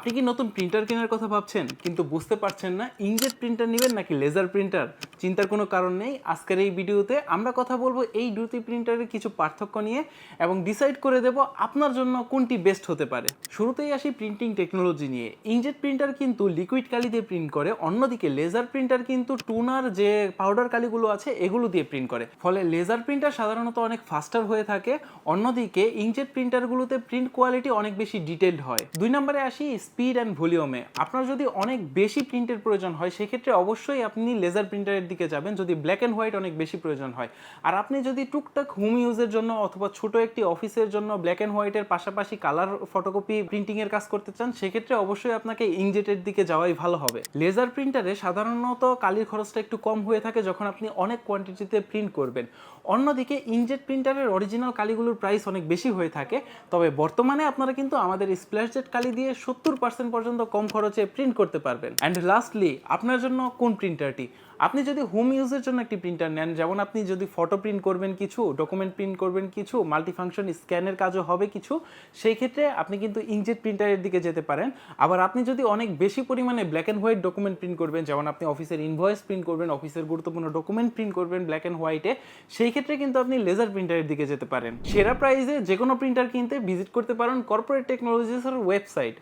আপনি কি নতুন প্রিন্টার কেনার কথা ভাবছেন? কিন্তু বুঝতে পারছেন না ইঙ্কজেট প্রিন্টার নেবেন নাকি লেজার প্রিন্টার চিন্তার কোনো কারণ নেই। আজকের এই ভিডিওতে আমরা কথা বলব এই দুটি প্রিন্টারের কিছু পার্থক্য নিয়ে এবং ডিসাইড করে দেব আপনার জন্য কোনটি বেস্ট হতে পারে। শুরুতেই আসি প্রিন্টিং টেকনোলজি নিয়ে। ইঙ্কজেট প্রিন্টার কিন্তু লিকুইড কালি দিয়ে প্রিন্ট করে, অন্যদিকে লেজার প্রিন্টার কিন্তু টুনার যে পাউডার কালিগুলো আছে, এগুলো দিয়ে প্রিন্ট করে। ফলে লেজার প্রিন্টার সাধারণত অনেক ফাস্টার হয়ে থাকে, অন্যদিকে ইঙ্কজেট প্রিন্টারগুলোতে প্রিন্ট কোয়ালিটি অনেক বেশি ডিটেলড হয়। দুই নম্বরে আসি স্পিড অ্যান্ড ভলিউমে। আপনার যদি অনেক বেশি প্রিন্টের প্রয়োজন হয়, সেক্ষেত্রে অবশ্যই আপনি লেজার প্রিন্টারের দিকে যাবেন, যদি ব্ল্যাক অ্যান্ড হোয়াইট অনেক বেশি প্রয়োজন হয়। আর আপনি যদি টুকটাক হোম ইউজের জন্য অথবা ছোট একটি অফিসের জন্য ব্ল্যাক অ্যান্ড হোয়াইটের পাশাপাশি কালার ফটোকপি প্রিন্টিংয়ের কাজ করতে চান, সেক্ষেত্রে অবশ্যই আপনাকে ইঙ্কজেটের দিকে যাওয়াই ভালো হবে। লেজার প্রিন্টারে সাধারণত কালির খরচটা একটু কম হয়ে থাকে যখন আপনি অনেক কোয়ান্টিটিতে প্রিন্ট করবেন। অন্যদিকে ইঙ্কজেট প্রিন্টারের অরিজিনাল কালিগুলোর প্রাইস অনেক বেশি হয়ে থাকে, তবে বর্তমানে আপনারা কিন্তু আমাদের স্প্ল্যাশজেট কালি দিয়ে সত্তর পার্সেন্ট পর্যন্ত কম খরচে প্রিন্ট করতে পারবেন। অ্যান্ড লাস্টলি আপনার জন্য কোন প্রিন্টারটি আপনি যদি হোম ইউজের জন্য একটি প্রিন্টার নেন, যেমন আপনি যদি ফটো প্রিন্ট করবেন কিছু ডকুমেন্ট প্রিন্ট করবেন কিছু মাল্টিফাংশন স্ক্যানের কাজও হবে কিছু, সেই ক্ষেত্রে আপনি কিন্তু ইঙ্কজেট প্রিন্টারের দিকে যেতে পারেন। আবার আপনি যদি অনেক বেশি পরিমাণে black and white document print করবেন, যেমন আপনি অফিসের ইনভয়েস প্রিন্ট করবেন অফিসের গুরুত্বপূর্ণ ডকুমেন্ট প্রিন্ট করবেন ব্ল্যাক অ্যান্ড হোয়াইটে সেই ক্ষেত্রে কিন্তু আপনি লেজার প্রিন্টারের দিকে যেতে পারেন। সেরা প্রাইসে যে কোনো প্রিন্টার কিনতে ভিজিট করতে পারেন কর্পোরেট টেকনোলজিসের ওয়েবসাইট